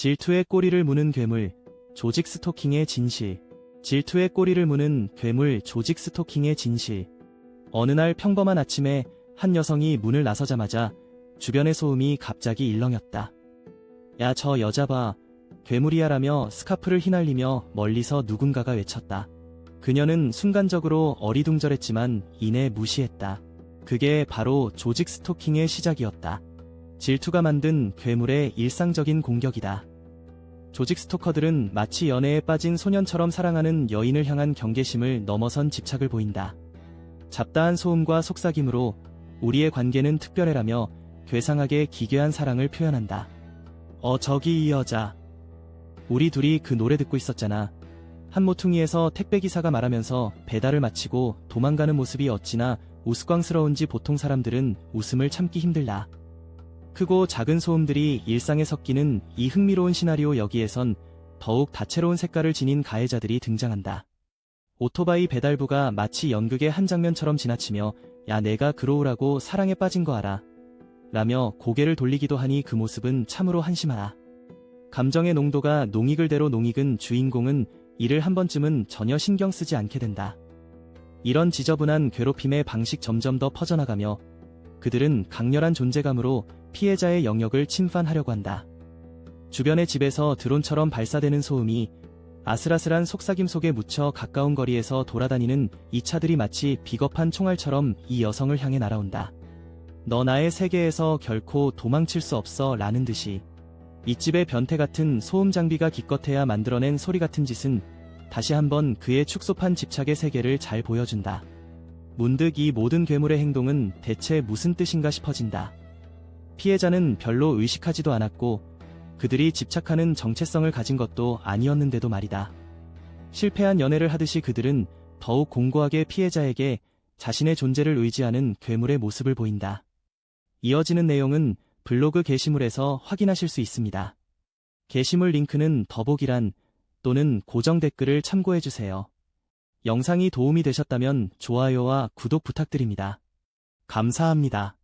질투의 꼬리를 무는 괴물, 조직 스토킹의 진실. 질투의 꼬리를 무는 괴물, 조직 스토킹의 진실. 어느 날 평범한 아침에 한 여성이 문을 나서자마자 주변의 소음이 갑자기 일렁였다. 야, 저 여자 봐. 괴물이야 라며 스카프를 휘날리며 멀리서 누군가가 외쳤다. 그녀는 순간적으로 어리둥절했지만 이내 무시했다. 그게 바로 조직 스토킹의 시작이었다. 질투가 만든 괴물의 일상적인 공격이다. 조직 스토커들은 마치 연애에 빠진 소년처럼 사랑하는 여인을 향한 경계심을 넘어선 집착을 보인다. 잡다한 소음과 속삭임으로 우리의 관계는 특별해라며 괴상하게 기괴한 사랑을 표현한다. 어, 저기 이 여자. 우리 둘이 그 노래 듣고 있었잖아. 한 모퉁이에서 택배기사가 말하면서 배달을 마치고 도망가는 모습이 어찌나 우스꽝스러운지 보통 사람들은 웃음을 참기 힘들다. 크고 작은 소음들이 일상에 섞이는 이 흥미로운 시나리오 여기에선 더욱 다채로운 색깔을 지닌 가해자들이 등장한다. 오토바이 배달부가 마치 연극의 한 장면처럼 지나치며 야 내가 그로우라고 사랑에 빠진 거 알아. 라며 고개를 돌리기도 하니 그 모습은 참으로 한심하다. 감정의 농도가 농익을 대로 농익은 주인공은 이를 한 번쯤은 전혀 신경 쓰지 않게 된다. 이런 지저분한 괴롭힘의 방식 점점 더 퍼져나가며 그들은 강렬한 존재감으로 피해자의 영역을 침판하려고 한다. 주변의 집에서 드론처럼 발사되는 소음이 아슬아슬한 속삭임 속에 묻혀 가까운 거리에서 돌아다니는 이 차들이 마치 비겁한 총알처럼 이 여성을 향해 날아온다. 너 나의 세계에서 결코 도망칠 수 없어 라는 듯이 이 집의 변태 같은 소음 장비가 기껏해야 만들어낸 소리 같은 짓은 다시 한번 그의 축소판 집착의 세계를 잘 보여준다. 문득 이 모든 괴물의 행동은 대체 무슨 뜻인가 싶어진다. 피해자는 별로 의식하지도 않았고 그들이 집착하는 정체성을 가진 것도 아니었는데도 말이다. 실패한 연애를 하듯이 그들은 더욱 공고하게 피해자에게 자신의 존재를 의지하는 괴물의 모습을 보인다. 이어지는 내용은 블로그 게시물에서 확인하실 수 있습니다. 게시물 링크는 더보기란 또는 고정 댓글을 참고해주세요. 영상이 도움이 되셨다면 좋아요와 구독 부탁드립니다. 감사합니다.